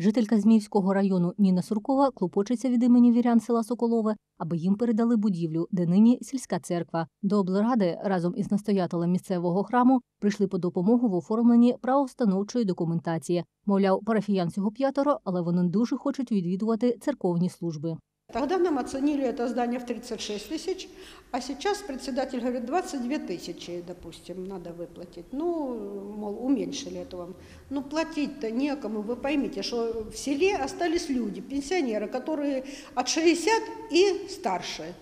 Жителька Зміївського району Ніна Суркова клопочеться від імені вірян села Соколове, аби їм передали будівлю, де нині сільська церква. До облради разом із настоятелем місцевого храму прийшли по допомогу в оформленні правоустановчої документації. Мовляв, парафіян цього п'ятеро, але вони дуже хочуть відвідувати церковні служби. Тогда нам оценили это здание в 36 тысяч, а сейчас председатель говорит 22 тысячи, допустим, надо выплатить. Ну, мол, уменьшили это вам. Ну, платить-то некому, вы поймите, что в селе остались люди, пенсионеры, которые от 60 и старше.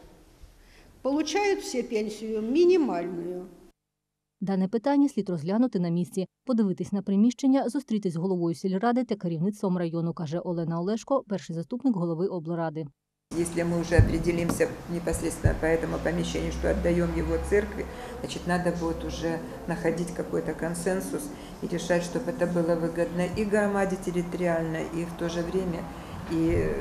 Получают все пенсию минимальную. Дане питання слід розглянути на місці, подивитись на приміщення, зустрітись з головою сільради та керівництвом району, каже Олена Олешко, перший заступник голови облради. Если мы уже определимся непосредственно по этому помещению, что отдаем его церкви, значит, надо будет уже находить какой-то консенсус и решать, чтобы это было выгодно и громаде территориально, и в то же время и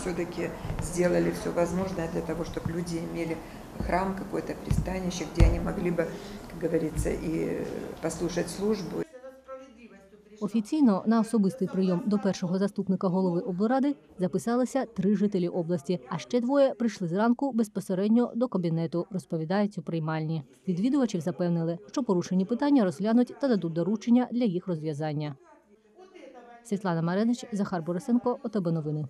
все-таки сделали все возможное для того, чтобы люди имели храм, какое-то пристанище, где они могли бы, как говорится, и послушать службу. Офіційно на особистий прийом до першого заступника голови облради записалися три жителі області, а ще двоє прийшли зранку безпосередньо до кабінету, розповідають у приймальні. Відвідувачів запевнили, що порушені питання розглянуть та дадуть доручення для їх розв'язання. Світлана Маренич, Захар Борисенко, ОТБ Новини.